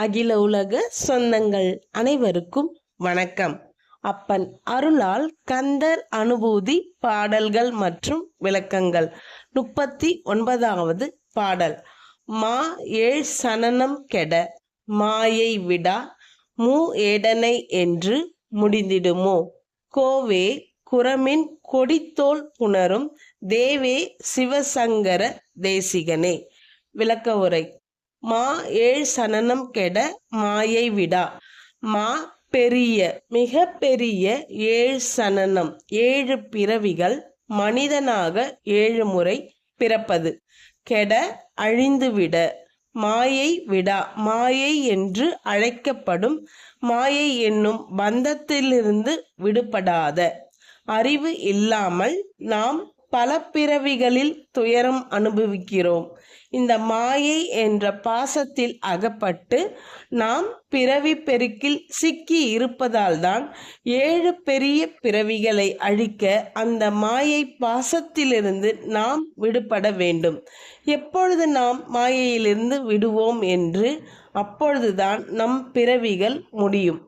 அகில உலக சொந்தங்கள் அனைவருக்கும் வணக்கம். அப்பன் அருளால் கந்தர் அனுபூதி பாடல்கள் மற்றும் விளக்கங்கள். முப்பத்தி ஒன்பதாவது பாடல். மா ஏழ் சனனம் கெட மாயை விடா மூ ஏடனை என்று முடிந்திடுமோ? கோவே குரமின் கொடித்தோல் புணரும் தேவே சிவசங்கர தேசிகனே. விளக்க உரை. மா ஏழ் சனனம் கெட மாயை விடா. மா பெரிய மிக பெரிய ஏழு சனனம். ஏழு பிறவிகள் மனிதனாக ஏழு முறை பிறப்பது. கெட அழிந்துவிட மாயை விடா. மாயை என்று அழைக்கப்படும் மாயை என்னும் பந்தத்திலிருந்து விடுபடாத. அறிவு இல்லாமல் நாம் பல பிறவிகளில் துயரம் அனுபவிக்கிறோம். இந்த மாயை என்ற பாசத்தில் அகப்பட்டு நாம் பிறவி பெருக்கில் சிக்கி இருப்பதால் தான் ஏழு பெரிய பிறவிகளை அழிக்க அந்த மாயை பாசத்திலிருந்து நாம் விடுபட வேண்டும். எப்பொழுது நாம் மாயையிலிருந்து விடுவோம் என்று அப்பொழுதுதான் நம் பிறவிகள் முடியும்.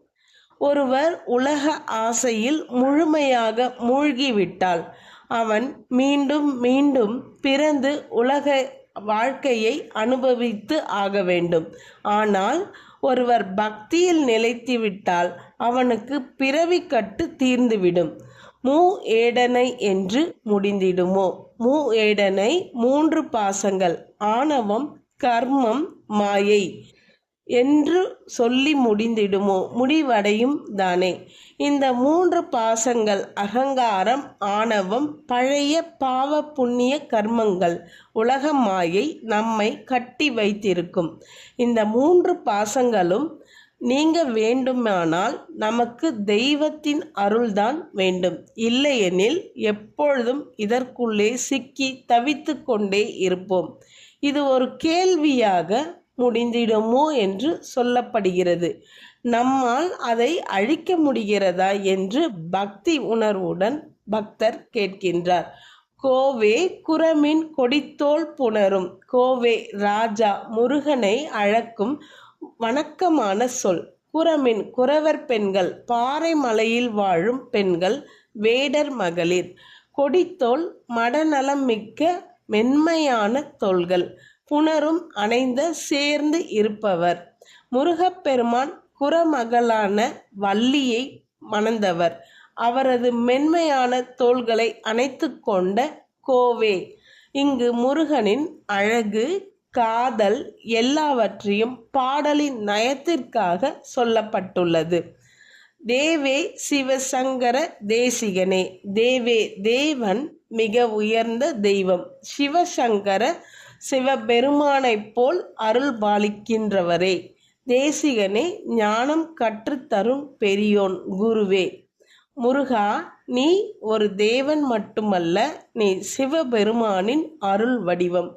ஒருவர் உலக ஆசையில் முழுமையாக மூழ்கிவிட்டால் அவன் மீண்டும் மீண்டும் பிறந்து உலக வாழ்க்கையை அனுபவித்து ஆக வேண்டும். ஆனால் ஒருவர் பக்தியில் நிலைத்துவிட்டால் அவனுக்கு பிறவி கட்டு தீர்ந்துவிடும். மூ ஏடனை என்று முடிந்திடுமோ? மூ ஏடனை மூன்று பாசங்கள் ஆணவம் கர்மம் மாயை. என்று சொல்லி முடிந்திடுமோ? முடிவடையும் தானே. இந்த மூன்று பாசங்கள் அகங்காரம் ஆணவம் பழைய பாவ புண்ணிய கர்மங்கள் உலக மாயை நம்மை கட்டி வைத்திருக்கும். இந்த மூன்று பாசங்களும் நீங்க வேண்டுமானால் நமக்கு தெய்வத்தின் அருள்தான் வேண்டும். இல்லையெனில் எப்பொழுதும் இதற்குள்ளே சிக்கி தவித்து கொண்டே இருப்போம். இது ஒரு கேள்வியாக முடிந்திடுமோ என்று சொல்லப்படுகிறது. நம்மால் அதை அழிக்க முடிகிறதா என்று பக்தி உணர்வுடன் பக்தர் கேட்கின்றார். கோவே குரமின் கொடித்தோல் புணரும். கோவே ராஜா முருகனை அழக்கும் வணக்கமான சொல். குரமின் குறவர் பெண்கள் பாறை மலையில் வாழும் பெண்கள் வேடர் மகளிர். கொடித்தோல் மடநலம் மிக்க மென்மையான தோள்கள். புணரும் அணைந்த சேர்ந்து இருப்பவர். முருகப்பெருமான் குறமகளான வள்ளியை மணந்தவர். அவரது மென்மையான தோள்களை அணைத்து கொண்ட கோவே. இங்கு முருகனின் அழகு காதல் எல்லாவற்றையும் பாடலின் நயத்திற்காக சொல்லப்பட்டுள்ளது. தேவே சிவசங்கர தேசிகனே தேவே தேவன் மிக உயர்ந்த தெய்வம். சிவசங்கர சிவபெருமானைப் போல் அருள் பாலிக்கின்றவரே தேசிகனே ஞானம் கற்றுத்தரும் பெரியோன் குருவே. முருகா நீ ஒரு தேவன் மட்டுமல்ல நீ சிவபெருமானின் அருள் வடிவம்.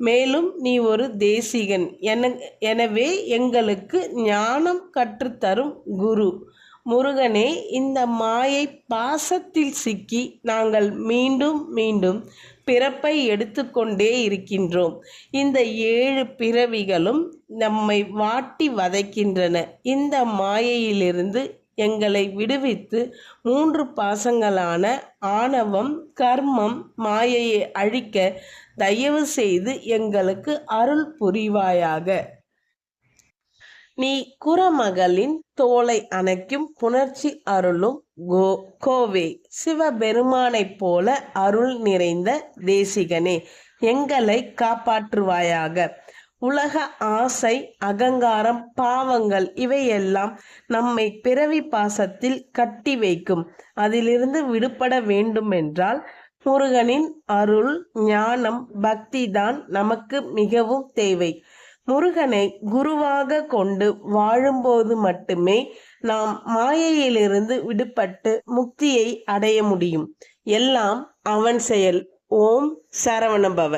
மேலும் நீ ஒரு தேசிகன். என எனவே எங்களுக்கு ஞானம் கற்றுத்தரும் குரு. முருகனே இந்த மாயை பாசத்தில் சிக்கி நாங்கள் மீண்டும் மீண்டும் பிறப்பை எடுத்துக்கொண்டே இருக்கின்றோம். இந்த ஏழு பிறவிகளும் நம்மை வாட்டி வதைக்கின்றன. இந்த மாயையிலிருந்து எங்களை விடுவித்து மூன்று பாசங்களான ஆணவம் கர்மம் மாயையை அழிக்க தயவு செய்து எங்களுக்கு அருள் புரிவாயாக. நீ குரமகளின் தோலை அணைக்கும் புணர்ச்சி அருளும் கோ கோவே. சிவபெருமானைப் போல அருள் நிறைந்த தேசிகனே எங்களை காப்பாற்றுவாயாக. உலக ஆசை அகங்காரம் பாவங்கள் இவையெல்லாம் நம்மை பிறவி பாசத்தில் கட்டி வைக்கும். அதிலிருந்து விடுபட வேண்டுமென்றால் முருகனின் அருள் ஞானம் பக்தி தான் நமக்கு மிகவும் தேவை. முருகனை குருவாக கொண்டு வாழும்போது மட்டுமே நாம் மாயையிலிருந்து விடுபட்டு முக்தியை அடைய முடியும். எல்லாம் அவன் செயல். ஓம் சரவணபவ.